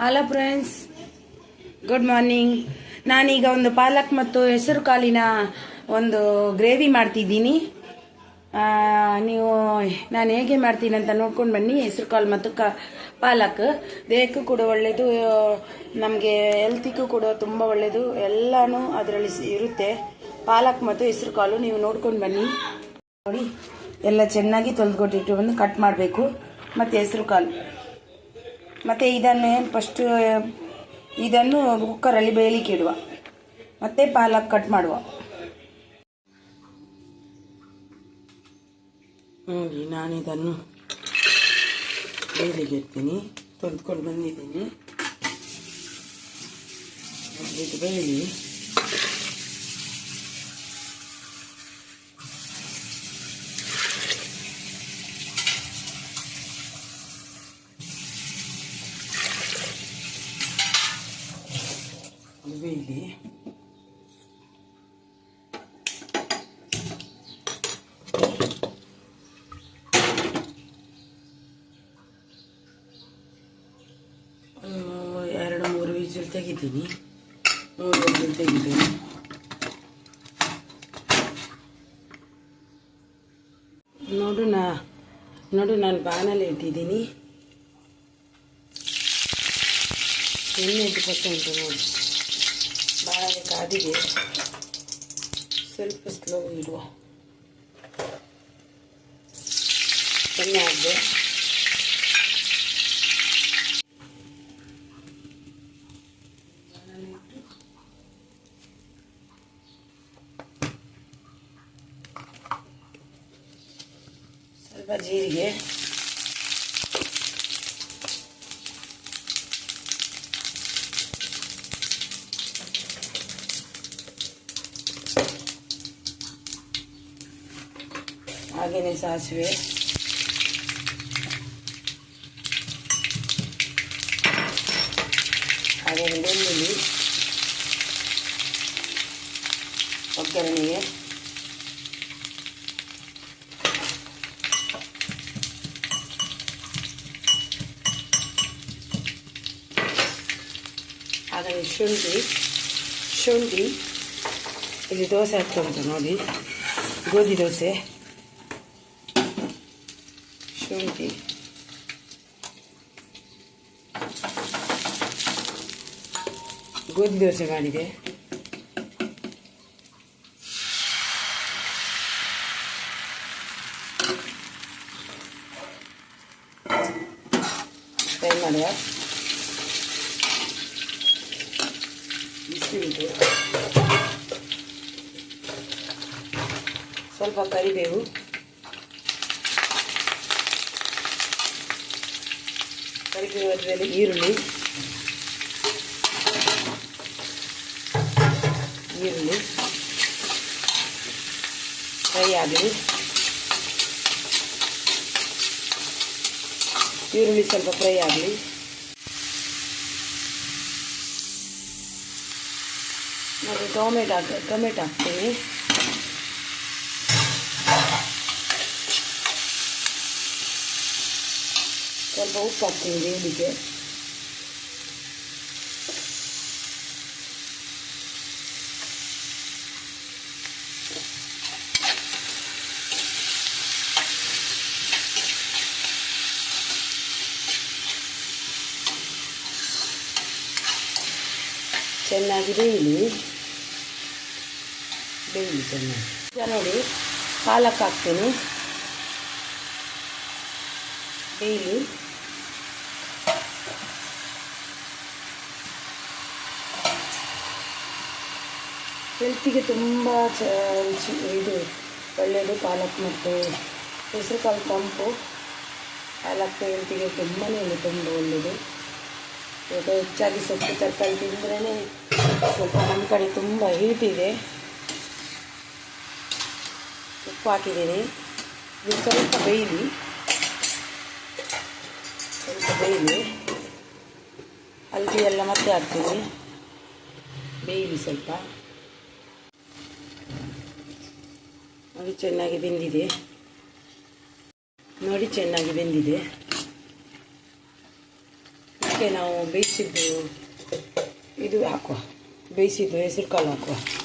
Hello friends good morning ನಾನೀಗ ಒಂದು ಪಾಲಕ್ ಮತ್ತು ಹೆಸರು ಕಾಲಿನ ಒಂದು ಗ್ರೇವಿ ಮಾಡ್ತಿದ್ದೀನಿ. ನೀವು ನಾನು ಹೇಗೆ ಮಾಡ್ತೀನಿ ಅಂತ ನೋಡ್ಕೊಂಡು ಬನ್ನಿ. ಹೆಸರು ಕಾಲು ಮತ್ತು ಕ, ಪಾಲಕ್. ದೇಹಕ್ಕೂ ಕೂಡ ಒಳ್ಳೆಯದು ನಮಗೆ ಹೆಲ್ತಿಗೂ ಕೂಡ ತುಂಬ ಒಳ್ಳೆಯದು ಎಲ್ಲನೂ ಅದರಲ್ಲಿ ಇರುತ್ತೆ. ಪಾಲಕ್ ಮತ್ತು ಹೆಸರು ಕಾಲು ನೀವು ನೋಡ್ಕೊಂಡು ಬನ್ನಿ. ನೋಡಿ, ಎಲ್ಲ ಚೆನ್ನಾಗಿ ತೊಳೆದುಕೊಟ್ಟಿಟ್ಟು ಬಂದು ಕಟ್ ಮಾಡಬೇಕು. ಮತ್ತು ಹೆಸರು ಕಾಳು. ಮತ್ತು ಇದನ್ನು ಫಸ್ಟು ಇದನ್ನು ಕುಕ್ಕರಲ್ಲಿ ಬೇಯಲಿಕ್ಕೆ ಇಡುವ. ಮತ್ತು ಪಾಲಕ್ ಕಟ್ ಮಾಡುವ. ನೋಡಿ ನಾನು ಇದನ್ನು ಬೇಯಲಿಕ್ಕೆ ಇಡ್ತೀನಿ. ತೊಳೆದುಕೊಂಡು ಬಂದಿದ್ದೀನಿ. ಇದು ಬೇಯಲಿ ಇದು ಬೇಯಲಿ ಒಂದು ಎರಡು ಮೂರು ವಿಸಿಲ್ ತೆಗಿತೀನಿ. ನೋಡಿ ತೆಗಿತೀನಿ ನೋಡು ನಾ, ನೋಡು ನಾನು ಬಾಣಲ್ಲಿ ಇಟ್ಟಿದ್ದೀನಿ. ಎಣ್ಣೆದು ಪರ್ಸೆಂಟು ನೋಡಿ. ಬಾಣಲೆ ಕಾದಿದೆ. ಸ್ವಲ್ಪ ಸ್ಲೋ ಇಡುವ. ಎಣ್ಣೆ ಹಾಕಿದೆ ಸ್ವಲ್ಪ ಜೀರಿಗೆ ಹಾಗೆಯೇ ಸಾಸಿವೆ ಹಾಗೆಯೇ ಬೆಳ್ಳುಳ್ಳಿ ಒಗ್ಗರಣೆಗೆ ಹಾಗೆಯೇ ಶುಂಠಿ ಶುಂಠಿ ಇಲ್ಲಿ ದೋಸೆ ಹಾಕ್ತಾ ಉಂಟು ನೋಡಿ ಗೋಧಿ ದೋಸೆ ಶುಂಠಿ ಗೋಧಿ ದೋಸೆ ಮಾಡಿದೆ ಫ್ರೈ ಮಾಡುವ ಬಿಸಿ ಉಂಟು ಸ್ವಲ್ಪ ಕರಿಬೇವು. ಕರಿಬೇವು ಅದರಲ್ಲಿ ಈರುಳ್ಳಿ ಈರುಳ್ಳಿ ಫ್ರೈ ಆಗಲಿ ಈರುಳ್ಳಿ ಸ್ವಲ್ಪ ಫ್ರೈ ಆಗಲಿ ಮತ್ತು ಟೊಮೆಟೊ ಹಾಕ ಟೊಮೆಟೊ ಹಾಕ್ತೀನಿ. ಸ್ವಲ್ಪ ಉಪ್ಪು ಹಾಕ್ತೀನಿ ಬೇಯಲಿಕ್ಕೆ ಚೆನ್ನಾಗಿ ಬೇಯಲಿ. ಬೇಯಲಿ ಚೆನ್ನಾಗಿ. ಈಗ ನೋಡಿ ಪಾಲಕ್ ಹಾಕ್ತೀನಿ. ಬೇಯಲಿ. ಹೆಲ್ತಿಗೆ ತುಂಬ ಚ ರುಚಿ ಇದು ಒಳ್ಳೆಯದು ಪಾಲಕ್ ಮತ್ತು ಹೆಸರು ಕಾಳು ತಂಪು ಪಾಲಕ್ ಹೆಲ್ತಿಗೆ ತುಂಬಾ ಒಳ್ಳೆ, ತುಂಬ ಒಳ್ಳೆಯದು ಈಗ ಹೆಚ್ಚಾಗಿ ಸೊಪ್ಪು ತರಕಾರಿ ತಿಂದ್ರೇ ಸ್ವಲ್ಪ ನಮ್ಮ ಕಡೆ ತುಂಬ ಇದೆ. ಉಪ್ಪು ಹಾಕಿದ್ದೀನಿ. ಇದು ಸ್ವಲ್ಪ ಬೇಯಿಲಿ ಸ್ವಲ್ಪ ಬೇಯಿಲಿ ಹಲ್ದಿ ಎಲ್ಲ ಮತ್ತೆ ಹಾಕ್ತೀನಿ. ಬೇಯಿಲಿ ಸ್ವಲ್ಪ. ನೋಡಿ, ಚೆನ್ನಾಗಿ ಬೆಂದಿದೆ. ನೋಡಿ, ಚೆನ್ನಾಗಿ ಬೆಂದಿದೆ. ಅದಕ್ಕೆ ನಾವು ಬೇಯಿಸಿದ್ದು, ಇದು ಹಾಕುವ. ಬೇಯಿಸಿದ್ದು ಹೆಸರು ಕಾಳು ಹಾಕುವ.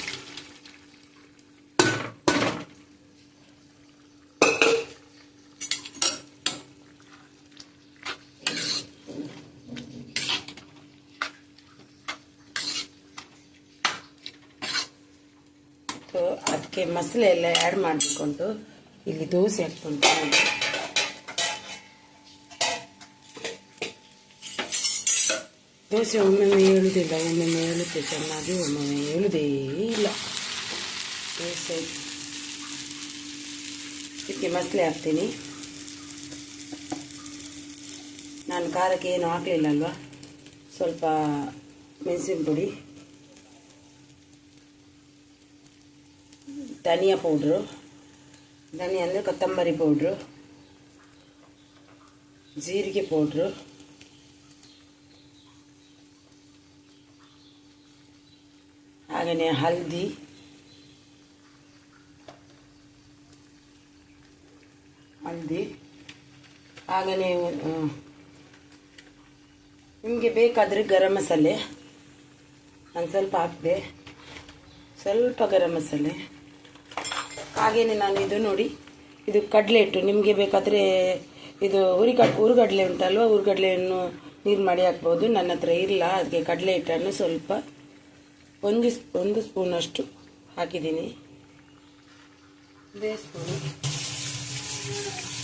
ಸೊ ಅದಕ್ಕೆ ಮಸಾಲೆ ಎಲ್ಲ ಆ್ಯಡ್ ಮಾಡಿಕೊಂಡು ಇಲ್ಲಿ ದೋಸೆ ಹಾಕ್ಕೊಂಡು ದೋಸೆ ಒಮ್ಮೊಮ್ಮೆ ಹೇಳುದಿಲ್ಲ ಒಮ್ಮೊಮ್ಮೆ ಹೇಳುತ್ತೆ ಚೆನ್ನಾಗಿ, ಒಮ್ಮೊಮ್ಮೆ ಹೇಳುವುದೇ ಇಲ್ಲ. ದೋಸೆ. ಇದಕ್ಕೆ ಮಸಾಲೆ ಹಾಕ್ತೀನಿ. ನಾನು ಖಾರಕ್ಕೆ ಏನು ಹಾಕಲಿಲ್ಲ ಅಲ್ವಾ? ಸ್ವಲ್ಪ ಮೆಣಸಿನ ಪುಡಿ ಧನಿಯಾ ಪೌಡ್ರು. ಧನಿಯಾ ಅಂದರೆ ಕೊತ್ತಂಬರಿ ಪೌಡ್ರು. ಜೀರಿಗೆ ಪೌಡ್ರು. ಹಾಗೆಯೇ ಹಲ್ದಿ. ಹಲ್ದಿ. ಹಾಗೆಯೇ ನಿಮಗೆ ಬೇಕಾದರೆ ಗರಂ ಮಸಾಲೆ. ನಾನು ಸ್ವಲ್ಪ ಹಾಕಿದೆ. ಸ್ವಲ್ಪ ಗರಂ ಮಸಾಲೆ. ಹಾಗೆಯೇ ನಾನು ಇದು ನೋಡಿ, ಇದು ಕಡಲೆ ಹಿಟ್ಟು ನಿಮಗೆ ಬೇಕಾದರೆ ಇದು ಹುರಿ ಕಡ್ ಹುರುಗಡಲೆ ಉಂಟಲ್ವ? ಹುರುಗಡಲೆಯನ್ನು ನೀರು ಮಾಡಿ ಹಾಕ್ಬೋದು. ನನ್ನ ಹತ್ರ ಇಲ್ಲ. ಅದಕ್ಕೆ ಕಡಲೆ ಹಿಟ್ಟನ್ನು ಸ್ವಲ್ಪ ಒಂದು ಒಂದು ಸ್ಪೂನಷ್ಟು ಹಾಕಿದ್ದೀನಿ. ಒಂದೇ ಸ್ಪೂನು.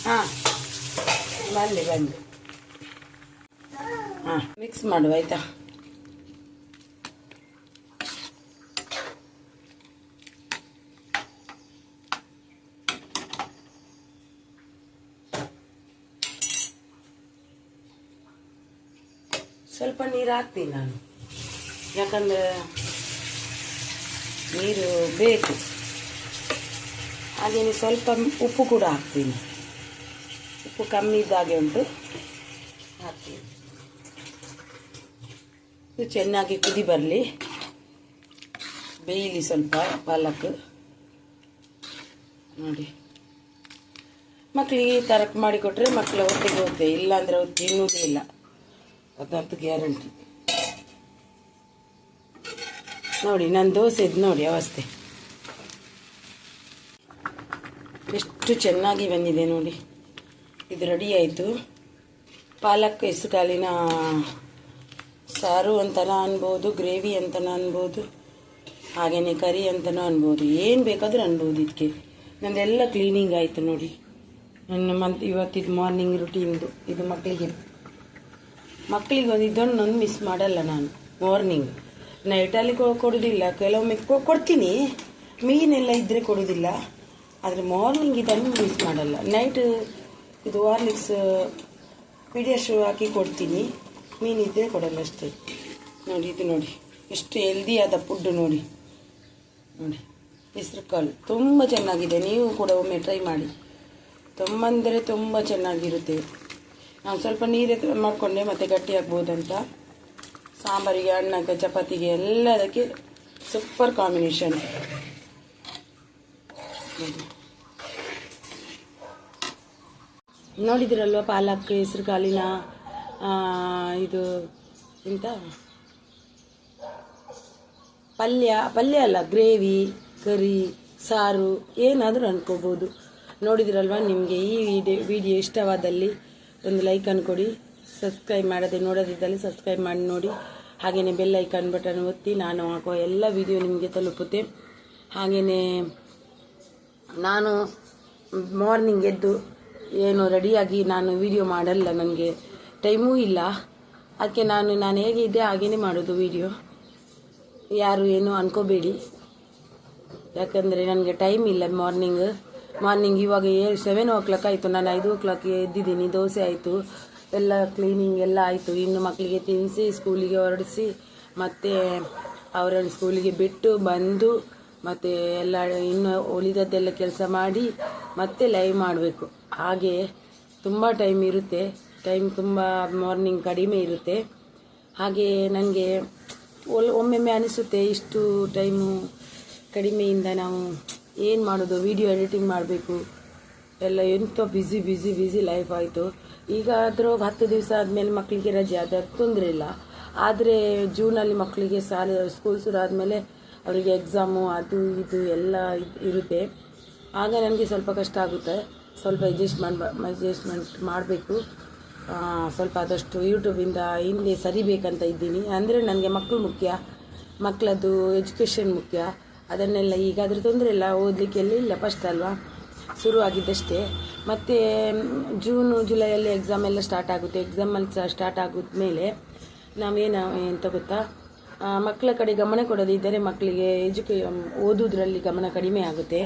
ಹಾಂ, ಬನ್ನಿ ಬನ್ನಿ. ಹಾಂ ಮಿಕ್ಸ್ ಮಾಡುವ, ಆಯಿತಾ? ಸ್ವಲ್ಪ ನೀರು ಹಾಕ್ತೀನಿ ನಾನು. ಯಾಕಂದರೆ ನೀರು ಬೇಕು. ಹಾಗೆಯೇ ಸ್ವಲ್ಪ ಉಪ್ಪು ಕೂಡ ಹಾಕ್ತೀನಿ. ಉಪ್ಪು ಕಮ್ಮಿ ಇದ್ದಾಗೆ ಉಂಟು. ಹಾಕ್ತೀನಿ. ಇದು ಚೆನ್ನಾಗಿ ಕುದಿ ಬರಲಿ. ಬೇಯಲಿ ಸ್ವಲ್ಪ ಪಾಲಕ್. ನೋಡಿ. ಮಕ್ಕಳಿಗೆ ತರಕ್ ಮಾಡಿಕೊಟ್ರೆ ಮಕ್ಕಳು ಹೊಟ್ಟೆಗೆ ಹೋಗುತ್ತೆ. ಇಲ್ಲಾಂದರೆ ತಿನ್ನುವುದೇ ಇಲ್ಲ. ಅದಂತೂ ಗ್ಯಾರಂಟಿ. ನೋಡಿ ನನ್ನ ದೋಸೆದು ನೋಡಿ, ಅವಸ್ಥೆ. ಎಷ್ಟು ಚೆನ್ನಾಗಿ ಬಂದಿದೆ ನೋಡಿ. ಇದು ರೆಡಿ ಆಯಿತು. ಪಾಲಕ್ ಹೆಸರು ಕಾಳಿನ ಸಾರು ಅಂತಲೂ ಅನ್ಬೋದು ಗ್ರೇವಿ ಅಂತಲೂ ಅನ್ಬೋದು ಹಾಗೆಯೇ ಕರಿ ಅಂತಲೂ ಅನ್ಬೋದು. ಏನು ಬೇಕಾದರೂ ಅನ್ಬೋದು ಇದಕ್ಕೆ ನಂದೆಲ್ಲ ಕ್ಲೀನಿಂಗ್ ಆಯಿತು ನೋಡಿ. ನನ್ನ ಮಂತ್ ಇವತ್ತಿದ್ದು ಮಾರ್ನಿಂಗ್ ರುಟೀನ್ದು ಇದು ಮಕ್ಕಳಿಗೆ ಮಕ್ಕಳಿಗೆ ಒಂದು ಇದನ್ನೊಂದು ಮಿಸ್ ಮಾಡಲ್ಲ ನಾನು. ಮಾರ್ನಿಂಗ್ ನೈಟಲ್ಲಿ ಕೊಡೋದಿಲ್ಲ. ಕೆಲವೊಮ್ಮೆ ಕೊಡ್ತೀನಿ. ಮೀನೆಲ್ಲ ಇದ್ದರೆ ಕೊಡೋದಿಲ್ಲ. ಆದರೆ ಮಾರ್ನಿಂಗ್ ಇದನ್ನು ಮಿಸ್ ಮಾಡಲ್ಲ. ನೈಟ್ ಇದು ವಾರ್ಲಿಕ್ಸ್ ಪಿಡಿಯಶು ಹಾಕಿ ಕೊಡ್ತೀನಿ. ಮೀನಿದ್ದರೆ ಕೊಡಲ್ಲ ಅಷ್ಟೇ. ನೋಡಿ, ಇದು ನೋಡಿ. ಎಷ್ಟು ಹೆಲ್ದಿಯಾದ ಫುಡ್ಡು ನೋಡಿ. ನೋಡಿ. ಹೆಸರು ಕಾಳು. ತುಂಬ ಚೆನ್ನಾಗಿದೆ. ನೀವು ಕೂಡ ಒಮ್ಮೆ ಟ್ರೈ ಮಾಡಿ. ತುಂಬ ಅಂದರೆ ತುಂಬ ಚೆನ್ನಾಗಿರುತ್ತೆ. ನಾನು ಸ್ವಲ್ಪ ನೀರು ಮಾಡಿಕೊಂಡೆ, ಮತ್ತೆ ಗಟ್ಟಿ ಆಗ್ಬೋದಂತ. ಸಾಂಬಾರಿಗೆ ಅಣ್ಣಕ್ಕೆ ಚಪಾತಿಗೆ ಎಲ್ಲದಕ್ಕೆ ಸೂಪರ್ ಕಾಂಬಿನೇಷನ್ ನೋಡಿದಿರಲ್ವ ಪಾಲಕ್ ಹೆಸರು ಕಾಲಿನ ಇದು, ಎಂತ? ಪಲ್ಯ ಪಲ್ಯ ಅಲ್ಲ, ಗ್ರೇವಿ, ಕರಿ, ಸಾರು, ಏನಾದರೂ ಅಂದ್ಕೋಬೋದು ನೋಡಿದ್ರಲ್ವ ನಿಮಗೆ ಈ ವಿಡಿಯೋ ಇಷ್ಟವಾದಲ್ಲಿ? ಒಂದು ಲೈಕ್ ಅನ್ಕೊಡಿ ಸಬ್ಸ್ಕ್ರೈಬ್ ಮಾಡದೆ ನೋಡೋದಿದ್ದಲ್ಲಿ ಸಬ್ಸ್ಕ್ರೈಬ್ ಮಾಡಿ ನೋಡಿ. ಹಾಗೆಯೇ ಬೆಲ್ ಐಕಾನ್ ಬಟನ್ ಒತ್ತಿ ನಾನು ಹಾಕುವ ಎಲ್ಲ ವಿಡಿಯೋ ನಿಮಗೆ ತಲುಪುತ್ತೆ. ಹಾಗೆಯೇ ನಾನು ಮಾರ್ನಿಂಗ್ ಎದ್ದು ಏನು ರೆಡಿಯಾಗಿ ನಾನು ವಿಡಿಯೋ ಮಾಡಲ್ಲ ನನಗೆ ಟೈಮೂ ಇಲ್ಲ. ಅದಕ್ಕೆ ನಾನು ನಾನು ಹೇಗಿದ್ದೆ ಹಾಗೇ ಮಾಡೋದು ವಿಡಿಯೋ ಯಾರು ಏನು ಅನ್ಕೋಬೇಡಿ. ಯಾಕಂದರೆ ನನಗೆ ಟೈಮ್ ಇಲ್ಲ ಮಾರ್ನಿಂಗ್ ಮಾರ್ನಿಂಗ್ ಇವಾಗ ಸೆವೆನ್ ಓ ಕ್ಲಾಕ್ ಆಯಿತು. ನಾನು ಐದು ಓ ಕ್ಲಾಕ್ ಎದ್ದಿದ್ದೀನಿ. ದೋಸೆ ಆಯಿತು. ಎಲ್ಲ ಕ್ಲೀನಿಂಗ್ ಎಲ್ಲ ಆಯಿತು. ಇನ್ನು ಮಕ್ಕಳಿಗೆ ತಿನ್ನಿಸಿ ಸ್ಕೂಲಿಗೆ ಹೊರಡಿಸಿ, ಮತ್ತು ಅವರನ್ನು ಸ್ಕೂಲಿಗೆ ಬಿಟ್ಟು ಬಂದು, ಮತ್ತು ಎಲ್ಲ ಇನ್ನು ಉಳಿದದ್ದೆಲ್ಲ ಕೆಲಸ ಮಾಡಿ, ಮತ್ತೆ ಲೈವ್ ಮಾಡಬೇಕು. ಹಾಗೆ ತುಂಬ ಟೈಮ್ ಇರುತ್ತೆ. ಟೈಮ್ ತುಂಬ ಮಾರ್ನಿಂಗ್ ಕಡಿಮೆ ಇರುತ್ತೆ. ಹಾಗೆ ನನಗೆ ಒಮ್ಮೊಮ್ಮೆ ಅನಿಸುತ್ತೆ ಇಷ್ಟು ಟೈಮು ಕಡಿಮೆಯಿಂದ ನಾವು ಏನು ಮಾಡೋದು? ವಿಡಿಯೋ ಎಡಿಟಿಂಗ್ ಮಾಡಬೇಕು. ಎಲ್ಲ ಎಂಥ ಬ್ಯುಸಿ ಬ್ಯುಸಿ ಬ್ಯುಸಿ ಲೈಫ್ ಆಯಿತು. ಈಗ ಆದರೂ ಹತ್ತು ದಿವಸ ಆದಮೇಲೆ ಮಕ್ಕಳಿಗೆ ರಜೆ ಆದರೆ ತೊಂದರೆ ಇಲ್ಲ. ಆದರೆ ಜೂನಲ್ಲಿ ಮಕ್ಕಳಿಗೆ ಶಾಲೆ ಸ್ಕೂಲ್ ಶುರು ಆದಮೇಲೆ ಅವರಿಗೆ ಎಕ್ಸಾಮು ಅದು ಇದು ಎಲ್ಲ ಇರುತ್ತೆ. ಆಗ ನನಗೆ ಸ್ವಲ್ಪ ಕಷ್ಟ ಆಗುತ್ತೆ. ಸ್ವಲ್ಪ ಅಡ್ಜಸ್ಟ್ಮೆಂಟ್ ಅಡ್ಜಸ್ಟ್ಮೆಂಟ್ ಮಾಡಬೇಕು. ಸ್ವಲ್ಪ ಆದಷ್ಟು ಯೂಟ್ಯೂಬಿಂದ ಹಿಂದೆ ಸರಿಬೇಕಂತ ಇದ್ದೀನಿ. ಅಂದರೆ ನನಗೆ ಮಕ್ಕಳು ಮುಖ್ಯ. ಮಕ್ಕಳದ್ದು ಎಜುಕೇಷನ್ ಮುಖ್ಯ. ಅದನ್ನೆಲ್ಲ ಈಗ ಅದ್ರ ತೊಂದರೆ ಇಲ್ಲ ಓದಲಿಕ್ಕೆ ಎಲ್ಲ ಇಲ್ಲ ಫಸ್ಟ್ ಅಲ್ವಾ? ಶುರು ಆಗಿದ್ದಷ್ಟೇ ಮತ್ತು ಜೂನು ಜುಲೈಯಲ್ಲಿ ಎಕ್ಸಾಮ್ ಎಲ್ಲ ಸ್ಟಾರ್ಟ್ ಆಗುತ್ತೆ. ಎಕ್ಸಾಮಲ್ಲಿ ಸಹ ಸ್ಟಾರ್ಟ್ ಆಗಿದ್ಮೇಲೆ ನಾವೇನು, ಎಂತ ಗೊತ್ತಾ? ಮಕ್ಕಳ ಕಡೆ ಗಮನ ಕೊಡದಿದ್ದರೆ ಮಕ್ಕಳಿಗೆ ಎಜುಕೇ, ಓದೋದ್ರಲ್ಲಿ ಗಮನ ಕಡಿಮೆ ಆಗುತ್ತೆ.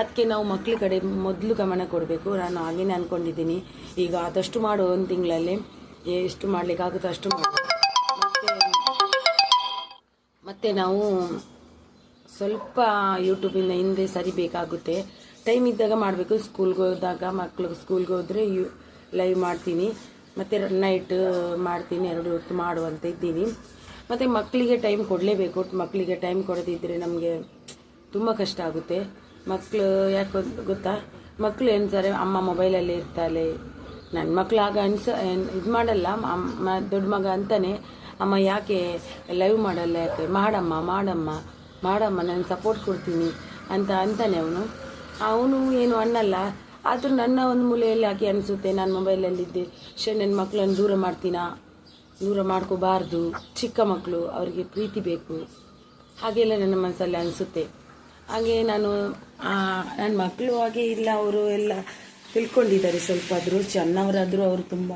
ಅದಕ್ಕೆ ನಾವು ಮಕ್ಕಳ ಕಡೆ ಮೊದಲು ಗಮನ ಕೊಡಬೇಕು. ನಾನು ಹಾಗೇನೆ ಅಂದ್ಕೊಂಡಿದ್ದೀನಿ ಈಗ ಆದಷ್ಟು ಮಾಡು ಒಂದು ತಿಂಗಳಲ್ಲಿ. ಎಷ್ಟು ಮಾಡಲಿಕ್ಕಾಗುತ್ತೋ ಅಷ್ಟು ಮಾಡು. ಮತ್ತು ನಾವು ಸ್ವಲ್ಪ ಯೂಟ್ಯೂಬಿಂದ ಹಿಂದೆ ಸರಿಬೇಕಾಗುತ್ತೆ ಟೈಮ್ ಇದ್ದಾಗ ಮಾಡಬೇಕು. ಸ್ಕೂಲ್ಗೆ ಹೋದಾಗ ಮಕ್ಕಳು ಸ್ಕೂಲ್ಗೆ ಹೋದರೆ ಯು ಲೈವ್ ಮಾಡ್ತೀನಿ. ಮತ್ತು ನೈಟ್ ಮಾಡ್ತೀನಿ. ಎರಡು ಹೊತ್ತು ಮಾಡುವಂತ ಇದ್ದೀನಿ. ಮತ್ತು ಮಕ್ಕಳಿಗೆ ಟೈಮ್ ಕೊಡಲೇಬೇಕು. ಮಕ್ಕಳಿಗೆ ಟೈಮ್ ಕೊಡದಿದ್ದರೆ ನಮಗೆ ತುಂಬ ಕಷ್ಟ ಆಗುತ್ತೆ. ಮಕ್ಕಳು ಯಾಕೆ, ಗೊತ್ತಾ? ಮಕ್ಕಳು ಏನ್ಸಾರೆ ಅಮ್ಮ ಮೊಬೈಲಲ್ಲಿ ಇರ್ತಾಳೆ. ನನ್ನ ಮಕ್ಕಳು ಆಗ ಅನ್ಸ ಇದು ಮಾಡಲ್ಲ. ಅಮ್ಮ ದೊಡ್ಡ ಮಗ ಅಂತಾನೆ. ಅಮ್ಮ ಯಾಕೆ ಲೈವ್ ಮಾಡಲ್ಲ? ಯಾಕೆ? ಮಾಡಮ್ಮ ಮಾಡಮ್ಮ. ಮಾಡಮ್ಮ, ನಾನು ಸಪೋರ್ಟ್ ಕೊಡ್ತೀನಿ ಅಂತ ಅಂತಾನೆ ಅವನು. ಅವನು ಏನು ಅನ್ನಲ್ಲ. ಆದರೂ ನನ್ನ ಒಂದು ಮೂಲೆಯಲ್ಲಿ ಹಾಕಿ ಅನಿಸುತ್ತೆ, ನಾನು ಮೊಬೈಲಲ್ಲಿದ್ದೆ ಶೇ ನನ್ನ ಮಕ್ಕಳನ್ನು ದೂರ ಮಾಡ್ತೀನಾ? ದೂರ ಮಾಡ್ಕೋಬಾರ್ದು. ಚಿಕ್ಕ ಮಕ್ಕಳು ಅವರಿಗೆ ಪ್ರೀತಿ ಬೇಕು. ಹಾಗೆಲ್ಲ ನನ್ನ ಮನಸ್ಸಲ್ಲಿ ಅನಿಸುತ್ತೆ. ಹಾಗೆ ನಾನು ನನ್ನ ಮಕ್ಕಳು ಹಾಗೆ ಇಲ್ಲ, ಅವರು ಎಲ್ಲ ತಿಳ್ಕೊಂಡಿದ್ದಾರೆ ಸ್ವಲ್ಪ ಆದರೂ. ಚೆನ್ನವರಾದರೂ ಅವರು ತುಂಬ,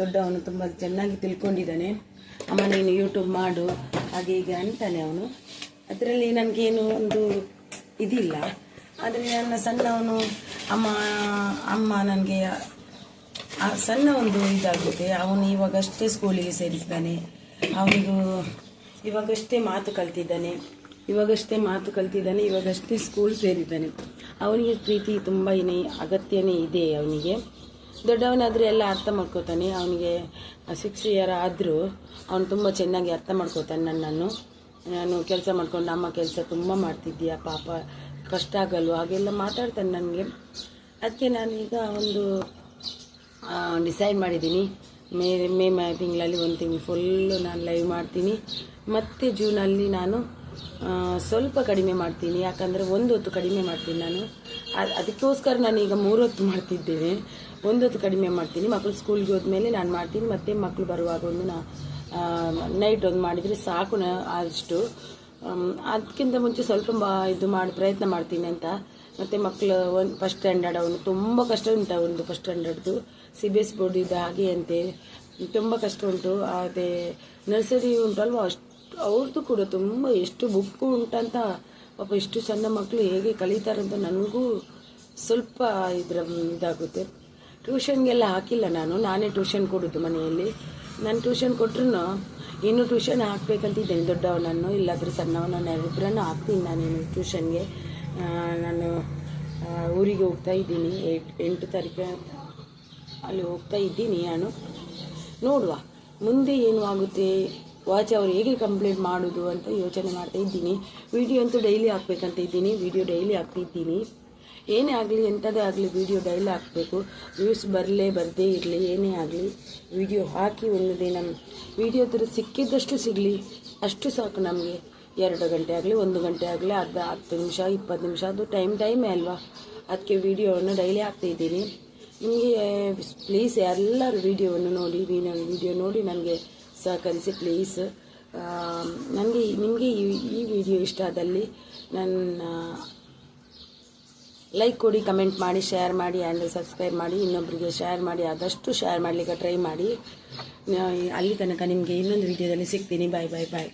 ದೊಡ್ಡವನು ತುಂಬ ಚೆನ್ನಾಗಿ ತಿಳ್ಕೊಂಡಿದ್ದಾನೆ. ಅಮ್ಮ, ನೀನು ಯೂಟ್ಯೂಬ್ ಮಾಡು. ಹಾಗೆ ಹೀಗೆ ಅಂತಾನೆ ಅವನು. ಅದರಲ್ಲಿ ನನಗೇನು ಒಂದು ಇದಿಲ್ಲ. ಆದರೆ ನನ್ನ ಸಣ್ಣವನು ಅಮ್ಮ ಅಮ್ಮ ನನಗೆ ಆ ಸಣ್ಣ ಒಂದು ಇದಾಗುತ್ತೆ ಅವನು ಇವಾಗಷ್ಟೇ ಸ್ಕೂಲಿಗೆ ಸೇರಿಸಿದ್ದಾನೆ ಅವನಿಗೂ ಇವಾಗಷ್ಟೇ ಮಾತು ಕಲ್ತಿದ್ದಾನೆ. ಇವಾಗಷ್ಟೇ ಮಾತು ಕಲ್ತಿದ್ದಾನೆ, ಇವಾಗಷ್ಟೇ ಸ್ಕೂಲ್ ಸೇರಿದ್ದಾನೆ. ಅವನಿಗೆ ಪ್ರೀತಿ ತುಂಬ ಅಗತ್ಯನೇ ಇದೆ ಅವನಿಗೆ. ದೊಡ್ಡವನಾದರೆ ಎಲ್ಲ ಅರ್ಥ ಮಾಡ್ಕೋತಾನೆ. ಅವನಿಗೆ ಸಿಕ್ಸ್ ಇಯರ್ ಆದರೂ ಅವನು ತುಂಬ ಚೆನ್ನಾಗಿ ಅರ್ಥ ಮಾಡ್ಕೋತಾನೆ ನನ್ನನ್ನು. ನಾನು ಕೆಲಸ ಮಾಡ್ಕೊಂಡು ಅಮ್ಮ ಕೆಲಸ ತುಂಬ ಮಾಡ್ತಿದ್ದೀಯ, ಪಾಪ. ಕಷ್ಟ ಆಗಲ್ವ? ಹಾಗೆಲ್ಲ ಮಾತಾಡ್ತಾನೆ ನನಗೆ. ಅದಕ್ಕೆ ನಾನೀಗ ಒಂದು ಡಿಸೈಡ್ ಮಾಡಿದ್ದೀನಿ. ಮೇ ಮೇ ಮೇ, ತಿಂಗಳಲ್ಲಿ ಒಂದು ತಿಂಗಳು ಫುಲ್ಲು ನಾನು ಲೈವ್ ಮಾಡ್ತೀನಿ. ಮತ್ತು ಜೂನಲ್ಲಿ ನಾನು ಸ್ವಲ್ಪ ಕಡಿಮೆ ಮಾಡ್ತೀನಿ. ಯಾಕಂದರೆ ಒಂದು ಹೊತ್ತು ಕಡಿಮೆ ಮಾಡ್ತೀನಿ ನಾನು. ಅದಕ್ಕೋಸ್ಕರ ನಾನು ಈಗ ಮೂರು ಹೊತ್ತು ಮಾಡ್ತಿದ್ದೇನೆ. ಒಂದು ಹೊತ್ತು ಕಡಿಮೆ ಮಾಡ್ತೀನಿ. ಮಕ್ಕಳು ಸ್ಕೂಲ್ಗೆ ಹೋದ್ಮೇಲೆ ನಾನು ಮಾಡ್ತೀನಿ. ಮತ್ತು ಮಕ್ಕಳು ಬರುವಾಗ ಒಂದು ನಾ ನೈಟ್ ಒಂದು ಮಾಡಿದರೆ ಸಾಕು ಆದಷ್ಟು. ಅದಕ್ಕಿಂತ ಮುಂಚೆ ಸ್ವಲ್ಪ ಇದು ಮಾಡಿ, ಪ್ರಯತ್ನ ಮಾಡ್ತೀನಿ ಅಂತ. ಮತ್ತು ಮಕ್ಕಳು ಒಂದು ಫಸ್ಟ್ ಸ್ಟ್ಯಾಂಡರ್ಡ್ ಅವನು. ತುಂಬ ಕಷ್ಟ ಉಂಟು ಅವನದು ಫಸ್ಟ್ ಸ್ಟ್ಯಾಂಡರ್ಡ್ದು ಸಿ ಬಿ ಎಸ್ ಬೋರ್ಡ್ ಇದು ಹಾಗೆ ಅಂತೆ. ತುಂಬ ಕಷ್ಟ ಉಂಟು. ಅದೇ ನರ್ಸರಿ ಉಂಟಲ್ವ ಅಷ್ಟು ಅವ್ರದ್ದು ಕೂಡ ತುಂಬ ಎಷ್ಟು ಬುಕ್ಕು ಉಂಟಂತ ಪಾಪ ಎಷ್ಟು ಸಣ್ಣ ಮಕ್ಕಳು ಹೇಗೆ ಕಲಿತಾರಂತ ನನಗೂ ಸ್ವಲ್ಪ ಇದರ ಇದಾಗುತ್ತೆ. ಟ್ಯೂಷನ್ಗೆಲ್ಲ ಹಾಕಿಲ್ಲ ನಾನು. ನಾನೇ ಟ್ಯೂಷನ್ ಕೊಡೋದು ಮನೆಯಲ್ಲಿ. ನಾನು ಟ್ಯೂಷನ್ ಕೊಟ್ರು ಇನ್ನು ಟ್ಯೂಷನ್ ಹಾಕ್ಬೇಕಂತಿದ್ದೇನೆ, ದೊಡ್ಡವನನ್ನು, ಇಲ್ಲಾಂದರೆ ಸಣ್ಣವನನ್ನು ಇಬ್ಬರನ್ನು ಹಾಕ್ತೀನಿ ನಾನೇನು ಟ್ಯೂಷನ್ಗೆ ನಾನು ಊರಿಗೆ ಹೋಗ್ತಾ ಇದ್ದೀನಿ. ಎಂಟು ತಾರೀಕು ಅಲ್ಲಿ ಹೋಗ್ತಾ ಇದ್ದೀನಿ ನಾನು. ನೋಡುವ, ಮುಂದೆ ಏನು ಆಗುತ್ತೆ? ವಾಚ್ ಅವರು ಹೇಗೆ ಕಂಪ್ಲೀಟ್ ಮಾಡೋದು ಅಂತ ಯೋಚನೆ ಮಾಡ್ತಾ ಇದ್ದೀನಿ. ವಿಡಿಯೋ ಅಂತೂ ಡೈಲಿ ಹಾಕ್ಬೇಕಂತ ಇದ್ದೀನಿ. ವಿಡಿಯೋ ಡೈಲಿ ಹಾಕ್ತಿದ್ದೀನಿ. ಏನೇ ಆಗಲಿ ಎಂಥದೇ ಆಗಲಿ ವಿಡಿಯೋ ಡೈಲಿ ಹಾಕಬೇಕು. ವ್ಯೂಸ್ ಬರಲೇ ಬರದೇ ಇರಲಿ, ಏನೇ ಆಗಲಿ ವಿಡಿಯೋ ಹಾಕಿ ಒಂದು ದಿನ ವೀಡಿಯೋ ಥರ ಸಿಕ್ಕಿದ್ದಷ್ಟು ಸಿಗಲಿ, ಅಷ್ಟು ಸಾಕು ನಮಗೆ. ಎರಡು ಗಂಟೆ ಆಗಲಿ, ಒಂದು ಗಂಟೆ ಆಗಲಿ, ಅರ್ಧ, ಹತ್ತು ನಿಮಿಷ, ಇಪ್ಪತ್ತು ನಿಮಿಷ, ಅದು ಟೈಮ್ ಟೈಮೇ ಅಲ್ವಾ? ಅದಕ್ಕೆ ವೀಡಿಯೋವನ್ನು ಡೈಲಿ ಹಾಕ್ತಾಯಿದ್ದೀನಿ ನಿಮಗೆ ಪ್ಲೀಸ್ ಎಲ್ಲರೂ ವೀಡಿಯೋವನ್ನು ನೋಡಿ ವೀಡಿಯೋ ನೋಡಿ ನನಗೆ ಸಹಕರಿಸಿ ಪ್ಲೀಸ್ ನನಗೆ ನಿಮಗೆ ಈ ಈ ವಿಡಿಯೋ ಇಷ್ಟ ಆದಲ್ಲಿ ನನ್ನ ಲೈಕ್ ಕೊಡಿ ಕಮೆಂಟ್ ಮಾಡಿ ಶೇರ್ ಮಾಡಿ ಆ್ಯಂಡ್ ಸಬ್ಸ್ಕ್ರೈಬ್ ಮಾಡಿ. ಇನ್ನೊಬ್ಬರಿಗೆ ಶೇರ್ ಮಾಡಿ, ಆದಷ್ಟು ಶೇರ್ ಮಾಡಲಿಕ್ಕೆ ಟ್ರೈ ಮಾಡಿ. ಅಲ್ಲಿ ತನಕ ನಿಮಗೆ ಇನ್ನೊಂದು ವಿಡಿಯೋದಲ್ಲಿ ಸಿಗ್ತೀನಿ. ಬಾಯ್ ಬಾಯ್ ಬಾಯ್